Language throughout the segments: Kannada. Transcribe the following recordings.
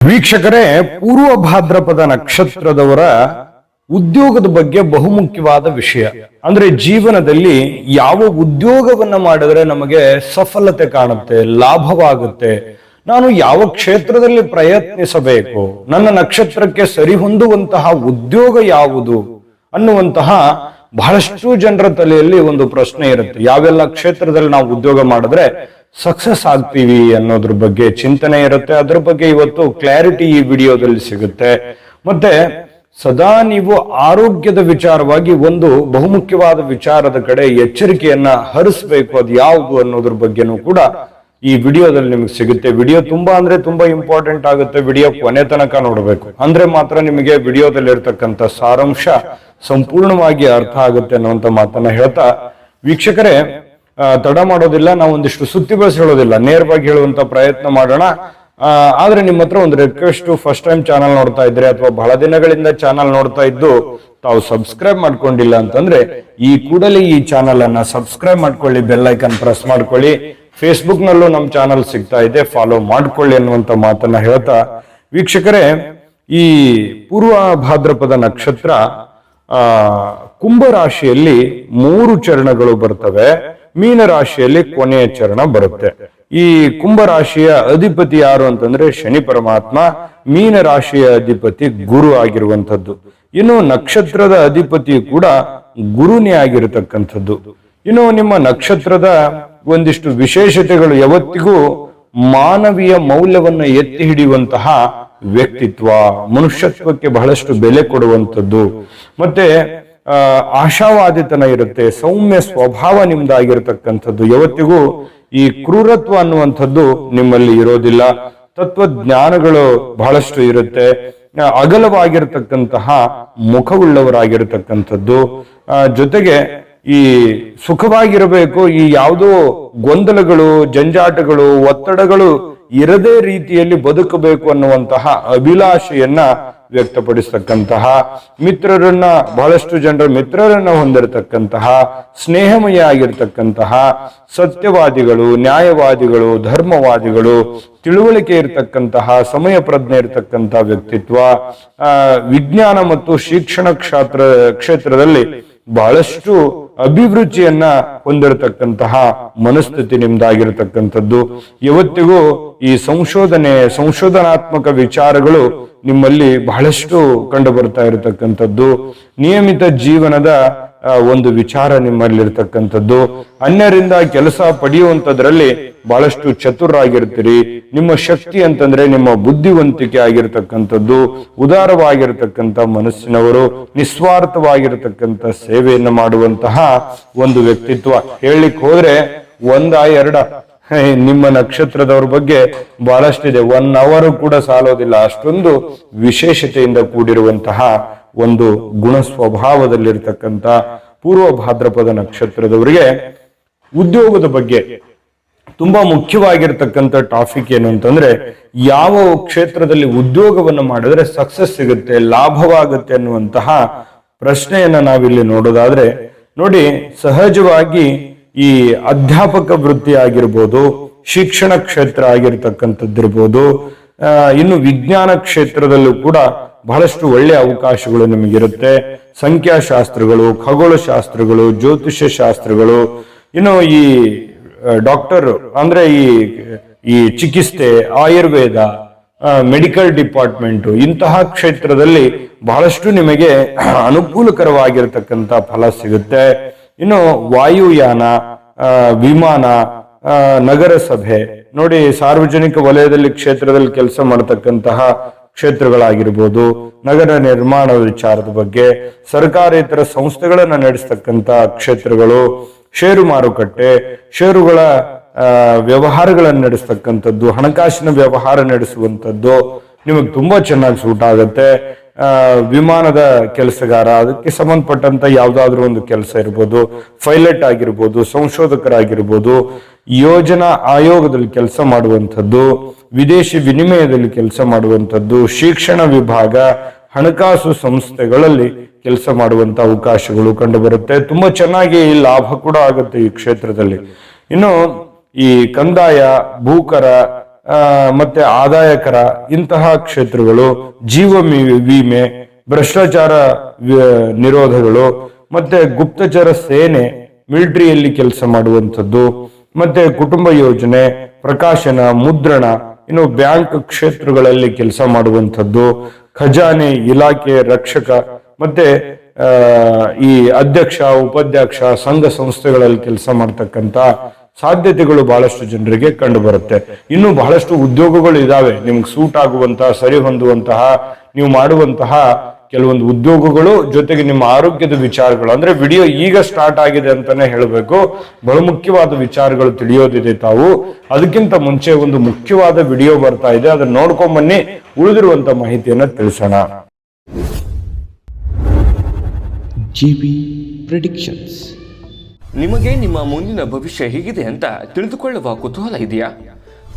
ವೀಕ್ಷಕರೇ, ಪೂರ್ವ ಭಾದ್ರಪದ ನಕ್ಷತ್ರದವರ ಉದ್ಯೋಗದ ಬಗ್ಗೆ ಬಹುಮುಖ್ಯವಾದ ವಿಷಯ. ಅಂದ್ರೆ ಜೀವನದಲ್ಲಿ ಯಾವ ಉದ್ಯೋಗವನ್ನ ಮಾಡಿದ್ರೆ ನಮಗೆ ಸಫಲತೆ ಕಾಣುತ್ತೆ, ಲಾಭವಾಗುತ್ತೆ, ನಾನು ಯಾವ ಕ್ಷೇತ್ರದಲ್ಲಿ ಪ್ರಯತ್ನಿಸಬೇಕು, ನನ್ನ ನಕ್ಷತ್ರಕ್ಕೆ ಸರಿಹೊಂದುವಂತಹ ಉದ್ಯೋಗ ಯಾವುದು ಅನ್ನುವಂತಹ ಬಹಳಷ್ಟು ಜನರ ತಲೆಯಲ್ಲಿ ಒಂದು ಪ್ರಶ್ನೆ ಇರುತ್ತೆ. ಯಾವೆಲ್ಲ ಕ್ಷೇತ್ರದಲ್ಲಿ ನಾವು ಉದ್ಯೋಗ ಮಾಡಿದ್ರೆ ಸಕ್ಸಸ್ ಆಗ್ತೀವಿ ಅನ್ನೋದ್ರ ಬಗ್ಗೆ ಚಿಂತನೆ ಇರುತ್ತೆ. ಅದ್ರ ಬಗ್ಗೆ ಇವತ್ತು ಕ್ಲಾರಿಟಿ ಈ ವಿಡಿಯೋದಲ್ಲಿ ಸಿಗುತ್ತೆ. ಮತ್ತೆ ಸದಾ ನೀವು ಆರೋಗ್ಯದ ವಿಚಾರವಾಗಿ ಒಂದು ಬಹುಮುಖ್ಯವಾದ ವಿಚಾರದ ಕಡೆ ಎಚ್ಚರಿಕೆಯನ್ನ ಹರಿಸ್ಬೇಕು. ಅದು ಯಾವುದು ಅನ್ನೋದ್ರ ಬಗ್ಗೆನೂ ಕೂಡ ಈ ವಿಡಿಯೋದಲ್ಲಿ ನಿಮಗೆ ಸಿಗುತ್ತೆ. ವಿಡಿಯೋ ತುಂಬಾ ಅಂದ್ರೆ ತುಂಬಾ ಇಂಪಾರ್ಟೆಂಟ್ ಆಗುತ್ತೆ. ವಿಡಿಯೋ ಕೊನೆ ತನಕ ನೋಡಬೇಕು. ಅಂದ್ರೆ ಮಾತ್ರ ನಿಮಗೆ ವಿಡಿಯೋದಲ್ಲಿ ಇರ್ತಕ್ಕಂಥ ಸಾರಾಂಶ ಸಂಪೂರ್ಣವಾಗಿ ಅರ್ಥ ಆಗುತ್ತೆ ಅನ್ನುವಂತ ಮಾತನ್ನ ಹೇಳ್ತಾ, ವೀಕ್ಷಕರೇ ತಡ ಮಾಡೋದಿಲ್ಲ, ನಾವು ಒಂದಿಷ್ಟು ಸುತ್ತಿ ಬಳಸಿ ಹೇಳೋದಿಲ್ಲ. ನೇರವಾಗಿ ಹೇಳುವಂತ ಪ್ರಯತ್ನ ಮಾಡೋಣ. ಆದ್ರೆ ನಿಮ್ಮ ಹತ್ರ ಒಂದು ರಿಕ್ವೆಸ್ಟ್ ಫಸ್ಟ್ ಟೈಮ್ ಚಾನಲ್ ನೋಡ್ತಾ ಇದ್ರೆ ಅಥವಾ ಬಹಳ ದಿನಗಳಿಂದ ಚಾನಲ್ ನೋಡ್ತಾ ಇದ್ದು ತಾವು ಸಬ್ಸ್ಕ್ರೈಬ್ ಮಾಡ್ಕೊಂಡಿಲ್ಲ ಅಂತಂದ್ರೆ ಈ ಕೂಡಲೇ ಈ ಚಾನಲ್ ಅನ್ನ ಸಬ್ಸ್ಕ್ರೈಬ್ ಮಾಡ್ಕೊಳ್ಳಿ ಬೆಲ್ ಐಕನ್ ಪ್ರೆಸ್ ಮಾಡ್ಕೊಳ್ಳಿ. ಫೇಸ್ಬುಕ್ ನಲ್ಲೂ ನಮ್ಮ ಚಾನಲ್ ಸಿಗ್ತಾ ಇದೆ ಫಾಲೋ ಮಾಡ್ಕೊಳ್ಳಿ ಅನ್ನುವಂತ ಮಾತನ್ನ ಹೇಳ್ತಾ. ವೀಕ್ಷಕರೇ, ಈ ಪೂರ್ವ ಭಾದ್ರಪದ ನಕ್ಷತ್ರ, ಆ, ಕುಂಭ ರಾಶಿಯಲ್ಲಿ ಮೂರು ಚರಣಗಳು ಬರ್ತವೆ. ಮೀನ ರಾಶಿಯಲ್ಲಿ ಕೊನೆಯ ಚರಣ ಬರುತ್ತೆ. ಈ ಕುಂಭ ರಾಶಿಯ ಅಧಿಪತಿ ಯಾರು ಅಂತಂದ್ರೆ ಶನಿ ಪರಮಾತ್ಮ ಮೀನ ರಾಶಿಯ ಅಧಿಪತಿ ಗುರು ಆಗಿರುವಂಥದ್ದು. ಇನ್ನು ನಕ್ಷತ್ರದ ಅಧಿಪತಿ ಕೂಡ ಗುರುನೇ ಆಗಿರತಕ್ಕಂಥದ್ದು. ಇನ್ನು ನಿಮ್ಮ ನಕ್ಷತ್ರದ ಒಂದಿಷ್ಟು ವಿಶೇಷತೆಗಳು ಯಾವತ್ತಿಗೂ ಮಾನವೀಯ ಮೌಲ್ಯವನ್ನ ಎತ್ತಿ ಹಿಡಿಯುವಂತಹ ವ್ಯಕ್ತಿತ್ವ, ಮನುಷ್ಯತ್ವಕ್ಕೆ ಬಹಳಷ್ಟು ಬೆಲೆ ಕೊಡುವಂಥದ್ದು. ಮತ್ತೆ ಆಶಾವಾದಿತನ ಇರುತ್ತೆ, ಸೌಮ್ಯ ಸ್ವಭಾವ ನಿಮ್ದಾಗಿರ್ತಕ್ಕಂಥದ್ದು. ಯಾವತ್ತಿಗೂ ಈ ಕ್ರೂರತ್ವ ಅನ್ನುವಂಥದ್ದು ನಿಮ್ಮಲ್ಲಿ ಇರೋದಿಲ್ಲ. ತತ್ವಜ್ಞಾನಗಳು ಬಹಳಷ್ಟು ಇರುತ್ತೆ. ಅಗಲವಾಗಿರ್ತಕ್ಕಂತಹ ಮುಖವುಳ್ಳವರಾಗಿರ್ತಕ್ಕಂಥದ್ದು. ಜೊತೆಗೆ ಈ ಸುಖವಾಗಿರಬೇಕು, ಈ ಯಾವುದೋ ಗೊಂದಲಗಳು, ಜಂಜಾಟಗಳು, ಒತ್ತಡಗಳು ಇರದೇ ರೀತಿಯಲ್ಲಿ ಬದುಕಬೇಕು ಅನ್ನುವಂತಹ ಅಭಿಲಾಷೆಯನ್ನ ವ್ಯಕ್ತಪಡಿಸ್ತಕ್ಕಂತಹ ಮಿತ್ರರನ್ನ, ಬಹಳಷ್ಟು ಜನರ ಮಿತ್ರರನ್ನ ಹೊಂದಿರತಕ್ಕಂತಹ, ಸ್ನೇಹಮಯ ಆಗಿರ್ತಕ್ಕಂತಹ ಸತ್ಯವಾದಿಗಳು, ನ್ಯಾಯವಾದಿಗಳು, ಧರ್ಮವಾದಿಗಳು, ತಿಳುವಳಿಕೆ ಇರತಕ್ಕಂತಹ ಸಮಯ ಪ್ರಜ್ಞೆ ಇರತಕ್ಕಂತಹ ವ್ಯಕ್ತಿತ್ವ ವಿಜ್ಞಾನ ಮತ್ತು ಶಿಕ್ಷಣ ಕ್ಷೇತ್ರ ಕ್ಷೇತ್ರದಲ್ಲಿ ಬಹಳಷ್ಟು ಅಭಿರುಚಿಯನ್ನ ಹೊಂದಿರತಕ್ಕಂತಹ ಮನಸ್ಥಿತಿ ನಿಮ್ದಾಗಿರತಕ್ಕಂಥದ್ದು. ಇವತ್ತಿಗೂ ಈ ಸಂಶೋಧನೆ, ಸಂಶೋಧನಾತ್ಮಕ ವಿಚಾರಗಳು ನಿಮ್ಮಲ್ಲಿ ಬಹಳಷ್ಟು ಕಂಡು ಬರ್ತಾ ಇರತಕ್ಕಂಥದ್ದು. ನಿಯಮಿತ ಜೀವನದ ಒಂದು ವಿಚಾರ ನಿಮ್ಮಲ್ಲಿರ್ತಕ್ಕಂಥದ್ದು. ಅನ್ಯರಿಂದ ಕೆಲಸ ಪಡೆಯುವಂಥದ್ರಲ್ಲಿ ಬಹಳಷ್ಟು ಚತುರಾಗಿರ್ತೀರಿ. ನಿಮ್ಮ ಶಕ್ತಿ ಅಂತಂದ್ರೆ ನಿಮ್ಮ ಬುದ್ಧಿವಂತಿಕೆ ಆಗಿರ್ತಕ್ಕಂಥದ್ದು, ಉದಾರವಾಗಿರ್ತಕ್ಕಂಥ ಮನಸ್ಸಿನವರು, ನಿಸ್ವಾರ್ಥವಾಗಿರ್ತಕ್ಕಂಥ ಸೇವೆಯನ್ನು ಮಾಡುವಂತಹ ಒಂದು ವ್ಯಕ್ತಿತ್ವ. ಹೇಳಲಿಕ್ಕೆ ಹೋದ್ರೆ ಒಂದ ಎರಡ ನಿಮ್ಮ ನಕ್ಷತ್ರದವ್ರ ಬಗ್ಗೆ ಬಹಳಷ್ಟಿದೆ. ಒನ್ ಅವರು ಕೂಡ ಸಾಲೋದಿಲ್ಲ. ಅಷ್ಟೊಂದು ವಿಶೇಷತೆಯಿಂದ ಕೂಡಿರುವಂತಹ ಒಂದು ಗುಣ ಸ್ವಭಾವದಲ್ಲಿರ್ತಕ್ಕಂಥ ಪೂರ್ವ ಭಾದ್ರಪದ ನಕ್ಷತ್ರದವರಿಗೆ ಉದ್ಯೋಗದ ಬಗ್ಗೆ ತುಂಬಾ ಮುಖ್ಯವಾಗಿರ್ತಕ್ಕಂಥ ಟಾಪಿಕ್ ಏನು ಅಂತಂದ್ರೆ ಯಾವ ಕ್ಷೇತ್ರದಲ್ಲಿ ಉದ್ಯೋಗವನ್ನು ಮಾಡಿದ್ರೆ ಸಕ್ಸಸ್ ಸಿಗುತ್ತೆ, ಲಾಭವಾಗುತ್ತೆ ಅನ್ನುವಂತಹ ಪ್ರಶ್ನೆಯನ್ನ ನಾವಿಲ್ಲಿ ನೋಡೋದಾದ್ರೆ, ನೋಡಿ ಸಹಜವಾಗಿ ಈ ಅಧ್ಯಾಪಕ ವೃತ್ತಿ ಆಗಿರ್ಬೋದು, ಶಿಕ್ಷಣ ಕ್ಷೇತ್ರ ಆಗಿರ್ತಕ್ಕಂಥದ್ದಿರ್ಬೋದು ಇನ್ನು ವಿಜ್ಞಾನ ಕ್ಷೇತ್ರದಲ್ಲೂ ಕೂಡ ಬಹಳಷ್ಟು ಒಳ್ಳೆಯ ಅವಕಾಶಗಳು ನಿಮಗಿರುತ್ತೆ. ಸಂಖ್ಯಾಶಾಸ್ತ್ರಗಳು, ಖಗೋಳಶಾಸ್ತ್ರಗಳು ಜ್ಯೋತಿಷ್ಯ ಶಾಸ್ತ್ರಗಳು ಇನ್ನು ಈ ಡಾಕ್ಟರ್ ಅಂದ್ರೆ ಈ ಈ ಚಿಕಿತ್ಸೆ, ಆಯುರ್ವೇದ ಮೆಡಿಕಲ್ ಡಿಪಾರ್ಟ್ಮೆಂಟ್ ಇಂತಹ ಕ್ಷೇತ್ರದಲ್ಲಿ ಬಹಳಷ್ಟು ನಿಮಗೆ ಅನುಕೂಲಕರವಾಗಿರ್ತಕ್ಕಂಥ ಫಲ ಸಿಗುತ್ತೆ. ಇನ್ನು ವಾಯುಯಾನ ವಿಮಾನ ನಗರಸಭೆ, ನೋಡಿ ಸಾರ್ವಜನಿಕ ವಲಯದಲ್ಲಿ ಕ್ಷೇತ್ರದಲ್ಲಿ ಕೆಲಸ ಮಾಡತಕ್ಕಂತಹ ಕ್ಷೇತ್ರಗಳಾಗಿರ್ಬೋದು, ನಗರ ನಿರ್ಮಾಣ ವಿಚಾರದ ಬಗ್ಗೆ, ಸರ್ಕಾರೇತರ ಸಂಸ್ಥೆಗಳನ್ನು ನಡೆಸ್ತಕ್ಕಂಥ ಕ್ಷೇತ್ರಗಳು, ಷೇರು ಮಾರುಕಟ್ಟೆ, ಷೇರುಗಳ ವ್ಯವಹಾರಗಳನ್ನು ನಡೆಸ್ತಕ್ಕಂಥದ್ದು, ಹಣಕಾಸಿನ ವ್ಯವಹಾರ ನಡೆಸುವಂಥದ್ದು ನಿಮಗೆ ತುಂಬಾ ಚೆನ್ನಾಗಿ ಸೂಟ್ ಆಗುತ್ತೆ. ವಿಮಾನದ ಕೆಲಸಗಾರ, ಅದಕ್ಕೆ ಸಂಬಂಧಪಟ್ಟಂತ ಯಾವ್ದಾದ್ರು ಒಂದು ಕೆಲಸ ಇರ್ಬೋದು, ಪೈಲಟ್ ಆಗಿರ್ಬೋದು, ಸಂಶೋಧಕರಾಗಿರ್ಬೋದು ಯೋಜನಾ ಆಯೋಗದಲ್ಲಿ ಕೆಲಸ ಮಾಡುವಂಥದ್ದು, ವಿದೇಶಿ ವಿನಿಮಯದಲ್ಲಿ ಕೆಲಸ ಮಾಡುವಂಥದ್ದು, ಶಿಕ್ಷಣ ವಿಭಾಗ, ಹಣಕಾಸು ಸಂಸ್ಥೆಗಳಲ್ಲಿ ಕೆಲಸ ಮಾಡುವಂತ ಅವಕಾಶಗಳು ಕಂಡು ಬರುತ್ತೆ ತುಂಬಾ ಚೆನ್ನಾಗಿ ಲಾಭ ಕೂಡ ಆಗುತ್ತೆ ಈ ಕ್ಷೇತ್ರದಲ್ಲಿ. ಇನ್ನು ಈ ಕಂದಾಯ, ಭೂಕರ ಮತ್ತೆ ಆದಾಯಕರ ಇಂತಹ ಕ್ಷೇತ್ರಗಳು, ಜೀವ ವಿಮೆ, ಭ್ರಷ್ಟಾಚಾರ ನಿರೋಧಗಳು, ಮತ್ತೆ ಗುಪ್ತಚರ ಸೇನೆ, ಮಿಲಿಟರಿಯಲ್ಲಿ ಕೆಲಸ ಮಾಡುವಂಥದ್ದು ಮತ್ತೆ ಕುಟುಂಬ ಯೋಜನೆ, ಪ್ರಕಾಶನ, ಮುದ್ರಣ, ಇನ್ನು ಬ್ಯಾಂಕ್ ಕ್ಷೇತ್ರಗಳಲ್ಲಿ ಕೆಲಸ ಮಾಡುವಂಥದ್ದು, ಖಜಾನೆ ಇಲಾಖೆ ರಕ್ಷಕ, ಮತ್ತೆ ಈ ಅಧ್ಯಕ್ಷ, ಉಪಾಧ್ಯಕ್ಷ, ಸಂಘ ಸಂಸ್ಥೆಗಳಲ್ಲಿ ಕೆಲಸ ಮಾಡ್ತಕ್ಕಂತ ಸಾಧ್ಯತೆಗಳು ಬಹಳಷ್ಟು ಜನರಿಗೆ ಕಂಡು ಬರುತ್ತೆ ಇನ್ನು ಬಹಳಷ್ಟು ಉದ್ಯೋಗಗಳು ಇದಾವೆ. ನಿಮ್ಗೆ ಸೂಟ್ ಆಗುವಂತಹ, ಸರಿ ಹೊಂದುವಂತಹ, ನೀವು ಮಾಡುವಂತಹ ಕೆಲವೊಂದು ಉದ್ಯೋಗಗಳು ಜೊತೆಗೆ ನಿಮ್ಮ ಆರೋಗ್ಯದ ವಿಚಾರಗಳು. ಅಂದ್ರೆ ವಿಡಿಯೋ ಈಗ ಸ್ಟಾರ್ಟ್ ಆಗಿದೆ ಅಂತಾನೆ ಹೇಳಬೇಕು. ಬಹಳ ಮುಖ್ಯವಾದ ವಿಚಾರಗಳು ತಿಳಿಯೋದಿದೆ ತಾವು. ಅದಕ್ಕಿಂತ ಮುಂಚೆ ಒಂದು ಮುಖ್ಯವಾದ ವಿಡಿಯೋ ಬರ್ತಾ ಇದೆ. ಅದನ್ನ ನೋಡ್ಕೊಂಡ್ ಬನ್ನಿ. ಉಳಿದಿರುವಂತ ಮಾಹಿತಿಯನ್ನ ತಿಳಿಸೋಣ. GB predictions. ನಿಮಗೆ ನಿಮ್ಮ ಮುಂದಿನ ಭವಿಷ್ಯ ಹೇಗಿದೆ ಅಂತ ತಿಳಿದುಕೊಳ್ಳುವ ಕುತೂಹಲ ಇದೆಯಾ?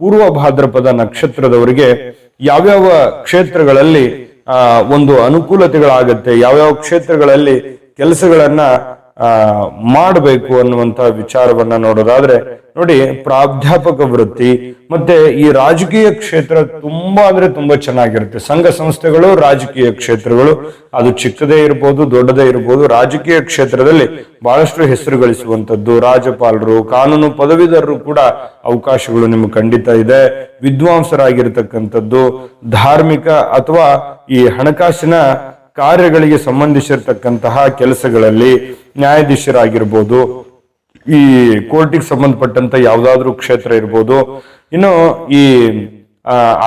ಪೂರ್ವ ಭಾದ್ರಪದ ನಕ್ಷತ್ರದವರಿಗೆ ಯಾವ್ಯಾವ ಕ್ಷೇತ್ರಗಳಲ್ಲಿ ಒಂದು ಅನುಕೂಲತೆಗಳಾಗತ್ತೆ ಯಾವ್ಯಾವ ಕ್ಷೇತ್ರಗಳಲ್ಲಿ ಕೆಲಸಗಳನ್ನ ಆ, ಮಾಡಬೇಕು ಅನ್ನುವಂತ ವಿಚಾರವನ್ನ ನೋಡೋದಾದ್ರೆ, ನೋಡಿ ಪ್ರಾಧ್ಯಾಪಕ ವೃತ್ತಿ, ಮತ್ತೆ ಈ ರಾಜಕೀಯ ಕ್ಷೇತ್ರ ತುಂಬಾ ಅಂದ್ರೆ ತುಂಬಾ ಚೆನ್ನಾಗಿರುತ್ತೆ. ಸಂಘ ಸಂಸ್ಥೆಗಳು ರಾಜಕೀಯ ಕ್ಷೇತ್ರಗಳು, ಅದು ಚಿಕ್ಕದೇ ಇರ್ಬೋದು, ದೊಡ್ಡದೇ ಇರ್ಬೋದು, ರಾಜಕೀಯ ಕ್ಷೇತ್ರದಲ್ಲಿ ಬಹಳಷ್ಟು ಹೆಸರು ಗಳಿಸುವಂತದ್ದು ರಾಜ್ಯಪಾಲರು, ಕಾನೂನು ಪದವೀಧರರು ಕೂಡ ಅವಕಾಶಗಳು ನಿಮ್ಗೆ ಖಂಡಿತ ಇದೆ. ವಿದ್ವಾಂಸರಾಗಿರ್ತಕ್ಕಂಥದ್ದು, ಧಾರ್ಮಿಕ ಅಥವಾ ಈ ಹಣಕಾಸಿನ ಕಾರ್ಯಗಳಿಗೆ ಸಂಬಂಧಿಸಿರ್ತಕ್ಕಂತಹ ಕೆಲಸಗಳಲ್ಲಿ ನ್ಯಾಯಾಧೀಶರಾಗಿರ್ಬೋದು, ಈ ಕೋರ್ಟಿಗೆ ಸಂಬಂಧಪಟ್ಟಂತ ಯಾವ್ದಾದ್ರು ಕ್ಷೇತ್ರ ಇರ್ಬೋದು. ಇನ್ನು ಈ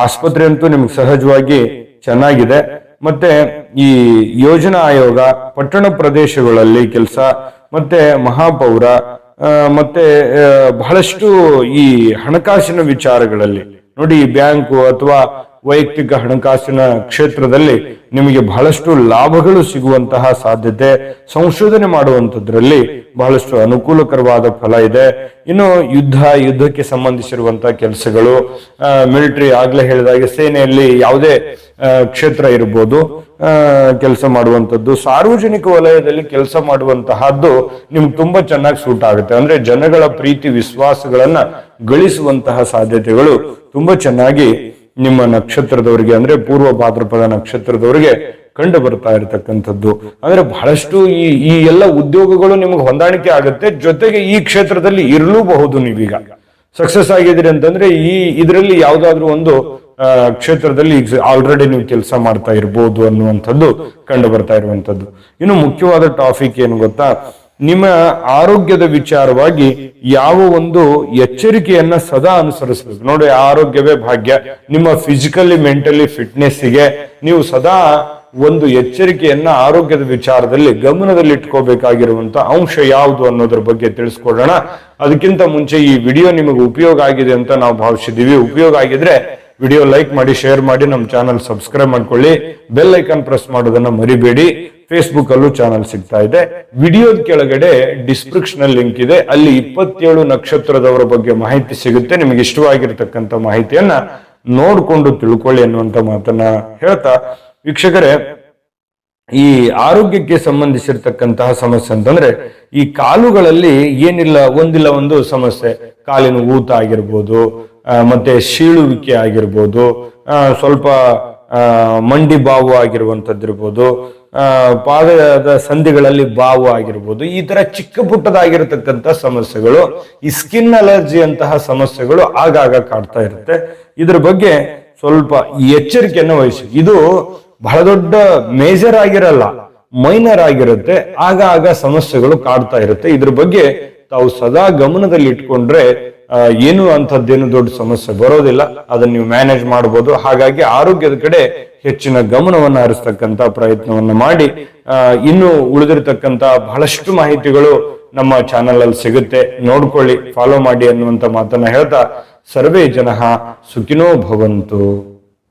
ಆಸ್ಪತ್ರೆ ಅಂತೂ ನಿಮ್ಗೆ ಸಹಜವಾಗಿ ಚೆನ್ನಾಗಿದೆ. ಮತ್ತೆ ಈ ಯೋಜನಾ ಆಯೋಗ ಪಟ್ಟಣ ಪ್ರದೇಶಗಳಲ್ಲಿ ಕೆಲಸ, ಮತ್ತೆ ಮಹಾಪೌರ ಮತ್ತೆ ಬಹಳಷ್ಟು ಈ ಹಣಕಾಸಿನ ವಿಚಾರಗಳಲ್ಲಿ, ನೋಡಿ ಬ್ಯಾಂಕು ಅಥವಾ ವೈಯಕ್ತಿಕ ಹಣಕಾಸಿನ ಕ್ಷೇತ್ರದಲ್ಲಿ ನಿಮಗೆ ಬಹಳಷ್ಟು ಲಾಭಗಳು ಸಿಗುವಂತಹ ಸಾಧ್ಯತೆ ಸಂಶೋಧನೆ ಮಾಡುವಂತದ್ರಲ್ಲಿ ಬಹಳಷ್ಟು ಅನುಕೂಲಕರವಾದ ಫಲ ಇದೆ. ಇನ್ನು ಯುದ್ಧ, ಯುದ್ಧಕ್ಕೆ ಸಂಬಂಧಿಸಿರುವಂತಹ ಕೆಲಸಗಳು ಮಿಲಿಟರಿ ಆಗ್ಲೇ ಹೇಳಿದಾಗೆ ಸೇನೆಯಲ್ಲಿ ಯಾವುದೇ ಕ್ಷೇತ್ರ ಇರ್ಬೋದು ಕೆಲಸ ಮಾಡುವಂಥದ್ದು. ಸಾರ್ವಜನಿಕ ವಲಯದಲ್ಲಿ ಕೆಲಸ ಮಾಡುವಂತಹದ್ದು ನಿಮ್ಗೆ ತುಂಬಾ ಚೆನ್ನಾಗಿ ಸೂಟ್ ಆಗುತ್ತೆ. ಅಂದ್ರೆ ಜನಗಳ ಪ್ರೀತಿ, ವಿಶ್ವಾಸಗಳನ್ನ ಗಳಿಸುವಂತಹ ಸಾಧ್ಯತೆಗಳು ತುಂಬಾ ಚೆನ್ನಾಗಿ ನಿಮ್ಮ ನಕ್ಷತ್ರದವರಿಗೆ ಅಂದ್ರೆ ಪೂರ್ವ ಭಾದ್ರಪದ ನಕ್ಷತ್ರದವರಿಗೆ ಕಂಡು ಬರ್ತಾ ಇರತಕ್ಕಂಥದ್ದು. ಅಂದ್ರೆ ಬಹಳಷ್ಟು ಈ ಈ ಎಲ್ಲ ಉದ್ಯೋಗಗಳು ನಿಮಗೆ ಹೊಂದಾಣಿಕೆ ಆಗುತ್ತೆ. ಜೊತೆಗೆ ಈ ಕ್ಷೇತ್ರದಲ್ಲಿ ಇರಲೂಬಹುದು ನೀವೀಗ. ಸಕ್ಸಸ್ ಆಗಿದ್ದೀರಿ ಅಂತಂದ್ರೆ ಈ, ಇದರಲ್ಲಿ ಯಾವ್ದಾದ್ರು ಒಂದು ಕ್ಷೇತ್ರದಲ್ಲಿ ಆಲ್ರೆಡಿ ನೀವು ಕೆಲಸ ಮಾಡ್ತಾ ಇರ್ಬೋದು ಅನ್ನುವಂಥದ್ದು ಕಂಡು ಬರ್ತಾ ಇರುವಂತದ್ದು ಇನ್ನು ಮುಖ್ಯವಾದ ಟಾಪಿಕ್ ಏನು ಗೊತ್ತಾ? ನಿಮ್ಮ ಆರೋಗ್ಯದ ವಿಚಾರವಾಗಿ ಯಾವ ಒಂದು ಎಚ್ಚರಿಕೆಯನ್ನ ಸದಾ ಅನುಸರಿಸಬೇಕು. ನೋಡಿ ಆರೋಗ್ಯವೇ ಭಾಗ್ಯ. ನಿಮ್ಮ ಫಿಸಿಕಲಿ ಮೆಂಟಲಿ ಫಿಟ್ನೆಸ್ಗೆ ನೀವು ಸದಾ ಒಂದು ಎಚ್ಚರಿಕೆಯನ್ನ ಆರೋಗ್ಯದ ವಿಚಾರದಲ್ಲಿ, ಗಮನದಲ್ಲಿ ಇಟ್ಕೋಬೇಕಾಗಿರುವಂತ ಅಂಶ ಯಾವುದು ಅನ್ನೋದ್ರ ಬಗ್ಗೆ ತಿಳಿಸ್ಕೊಡೋಣ. ಅದಕ್ಕಿಂತ ಮುಂಚೆ ಈ ವಿಡಿಯೋ ನಿಮಗೆ ಉಪಯೋಗ ಆಗಿದೆ ಅಂತ ನಾವು ಭಾವಿಸಿದ್ದೀವಿ. ಉಪಯೋಗ ಆಗಿದ್ರೆ ವಿಡಿಯೋ ಲೈಕ್ ಮಾಡಿ, ಶೇರ್ ಮಾಡಿ, ನಮ್ಮ ಚಾನಲ್ ಸಬ್ಸ್ಕ್ರೈಬ್ ಮಾಡ್ಕೊಳ್ಳಿ. ಬೆಲ್ ಐಕಾನ್ ಪ್ರೆಸ್ ಮಾಡೋದನ್ನ ಮರಿಬೇಡಿ. ಫೇಸ್ಬುಕ್ ಅಲ್ಲೂ ಚಾನಲ್ ಸಿಗ್ತಾ ಇದೆ. ವಿಡಿಯೋದ ಕೆಳಗಡೆ ಡಿಸ್ಕ್ರಿಪ್ಷನ್ ಲಿಂಕ್ ಇದೆ. ಅಲ್ಲಿ ಇಪ್ಪತ್ತೇಳು ನಕ್ಷತ್ರದವರ ಬಗ್ಗೆ ಮಾಹಿತಿ ಸಿಗುತ್ತೆ. ನಿಮಗೆ ಇಷ್ಟವಾಗಿರ್ತಕ್ಕಂಥ ಮಾಹಿತಿಯನ್ನ ನೋಡಿಕೊಂಡು ತಿಳ್ಕೊಳ್ಳಿ ಅನ್ನುವಂತ ಮಾತನ್ನ ಹೇಳ್ತಾ, ವೀಕ್ಷಕರೇ, ಈ ಆರೋಗ್ಯಕ್ಕೆ ಸಂಬಂಧಿಸಿರ್ತಕ್ಕಂತಹ ಸಮಸ್ಯೆ ಅಂತಂದ್ರೆ, ಈ ಕಾಲುಗಳಲ್ಲಿ ಏನಿಲ್ಲ, ಒಂದಿಲ್ಲ ಒಂದು ಸಮಸ್ಯೆ. ಕಾಲಿನ ಊತ ಆಗಿರ್ಬೋದು ಮತ್ತೆ ಶೀಳುವಿಕೆ ಆಗಿರ್ಬೋದು ಸ್ವಲ್ಪ ಮಂಡಿ ಬಾವು ಆಗಿರುವಂಥದ್ದಿರ್ಬೋದು ಪಾದದ ಸಂಧಿಗಳಲ್ಲಿ ಬಾವು ಆಗಿರ್ಬೋದು, ಈ ತರ ಚಿಕ್ಕ ಪುಟ್ಟದಾಗಿರತಕ್ಕಂಥ ಸಮಸ್ಯೆಗಳು, ಈ ಸ್ಕಿನ್ ಅಲರ್ಜಿ ಅಂತಹ ಸಮಸ್ಯೆಗಳು ಆಗಾಗ ಕಾಡ್ತಾ ಇರುತ್ತೆ. ಇದ್ರ ಬಗ್ಗೆ ಸ್ವಲ್ಪ ಎಚ್ಚರಿಕೆಯನ್ನು ವಹಿಸಿ. ಇದು ಬಹಳ ದೊಡ್ಡ ಮೇಜರ್ ಆಗಿರಲ್ಲ ಮೈನರ್ ಆಗಿರುತ್ತೆ ಆಗ ಆಗ ಸಮಸ್ಯೆಗಳು ಕಾಡ್ತಾ ಇರುತ್ತೆ. ಇದ್ರ ಬಗ್ಗೆ ತಾವು ಸದಾ ಗಮನದಲ್ಲಿ ಇಟ್ಕೊಂಡ್ರೆ ಏನು ಅಂಥದ್ದೇನು ದೊಡ್ಡ ಸಮಸ್ಯೆ ಬರೋದಿಲ್ಲ. ಅದನ್ನ ನೀವು ಮ್ಯಾನೇಜ್ ಮಾಡಬಹುದು ಹಾಗಾಗಿ ಆರೋಗ್ಯದ ಕಡೆ ಹೆಚ್ಚಿನ ಗಮನವನ್ನು ಹರಿಸ್ತಕ್ಕಂಥ ಪ್ರಯತ್ನವನ್ನು ಮಾಡಿ ಇನ್ನು ಉಳಿದಿರತಕ್ಕಂತ ಬಹಳಷ್ಟು ಮಾಹಿತಿಗಳು ನಮ್ಮ ಚಾನಲ್ ಅಲ್ಲಿ ಸಿಗುತ್ತೆ. ನೋಡ್ಕೊಳ್ಳಿ, ಫಾಲೋ ಮಾಡಿ ಅನ್ನುವಂತ ಮಾತನ್ನ ಹೇಳ್ತಾ, ಸರ್ವೇ ಜನ ಸುಖಿನೋ ಭವಂತು.